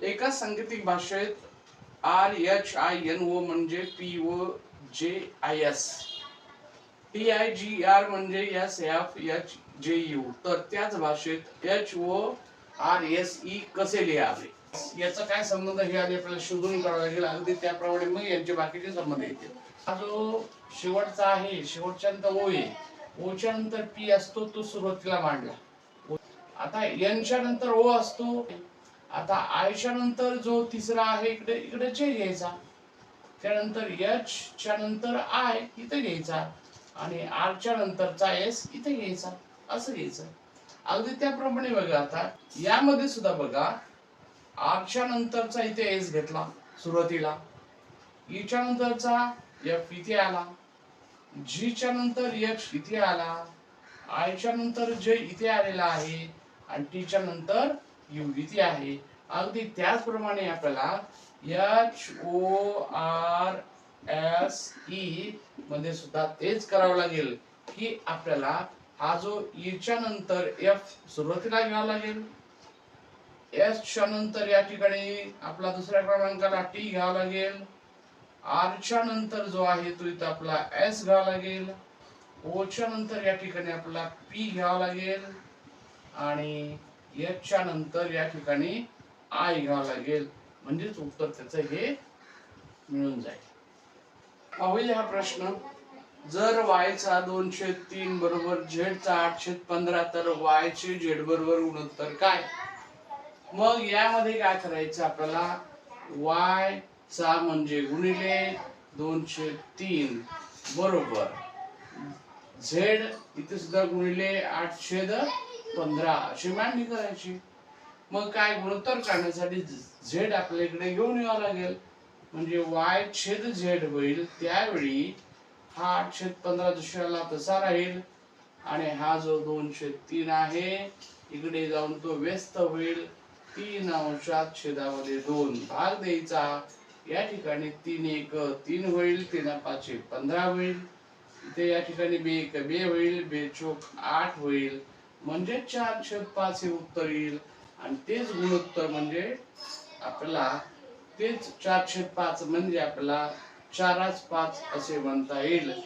एका सांकेतिक भाषेत R H I N O म्हणजे P O J I S. T I G R म्हणजे S F H J U. तर त्याच भाषेत H O R S E कसे लिहावे? याचा काय संबंध हे आधी आपल्याला शोधून करावं लागेल. अगदी त्याप्रमाणे मग यांचे बाकीचे संबंध येतील. हा जो शेवटचा आहे शेवटच्या नंतर ओ आहे ओच्या नंतर पी असतो तो सुरुवातीला मांडला. आता यांच्या नंतर ओ असतो आता आयच्या नंतर जो तिसरा आहे इकडे इकडे जे घ्यायचा त्यानंतर यच च्या नंतर आय इथे घ्यायचा आणि आर च्या नंतरचा एस इथे घ्यायचा असं घ्यायचं. अगदी त्याप्रमाणे बघा आता यामध्ये सुद्धा बघा आरच्या नंतरचा इथे एस घेतला सुरुवातीला ईच्या नंतरचा एफ इथे आला जीच्या नंतर यक्ष इथे आला आयच्या नंतर जे इथे आलेला आहे आणि टीच्या नंतर यू आहे अगदी त्याचप्रमाणे आपल्याला H O R S E मध्ये सुद्धा तेच करावं लागेल की आपल्याला हा जो e ईच्या नंतर एफ सुरुवातीला घ्यावा लागेल. एसच्या नंतर या ठिकाणी आपला दुसऱ्या क्रमांकाला टी घ्यावा लागेल. आरच्या नंतर जो आहे तो इथं आपला एस घ्यावा लागेल. ओच्या नंतर या ठिकाणी आपला पी घ्यावा लागेल. आणि याच्या नंतर या ठिकाणी आय घ्यावं लागेल. म्हणजेच उत्तर त्याचं हे मिळून जाईल. पाहूया हा प्रश्न. जर वायचा दोनशे तीन बरोबर झेडचा आठशे पंधरा तर वायचे चे बरोबर गुणोत्तर काय? मग यामध्ये काय करायचं आपल्याला? वाय चा म्हणजे गुणिले दोनशे तीन बरोबर. झेड इथे सुद्धा गुणिले आठशे पंधरा अशी मांडणी करायची. मग काय गुणोत्तर काढण्यासाठी झेड आपल्या इकडे घेऊन यावं लागेल. म्हणजे वाय छेद झेड होईल. त्यावेळी हा छेद पंधरा दुसऱ्याला तसा राहील. आणि हा जो दोन छेद तीन आहे इकडे जाऊन तो व्यस्त होईल. तीन अंशात छेदामध्ये दोन भाग द्यायचा. या ठिकाणी तीन एक तीन होईल. तीन पाचशे पंधरा होईल. इथे या ठिकाणी बे एक बे होईल. बे चोक आठ होईल. म्हणजे चार छेद पाच हे उत्तर येईल. आणि तेच गुणोत्तर म्हणजे आपल्याला तेच चार छेद पाच म्हणजे आपल्याला चाराच पाच असे म्हणता येईल.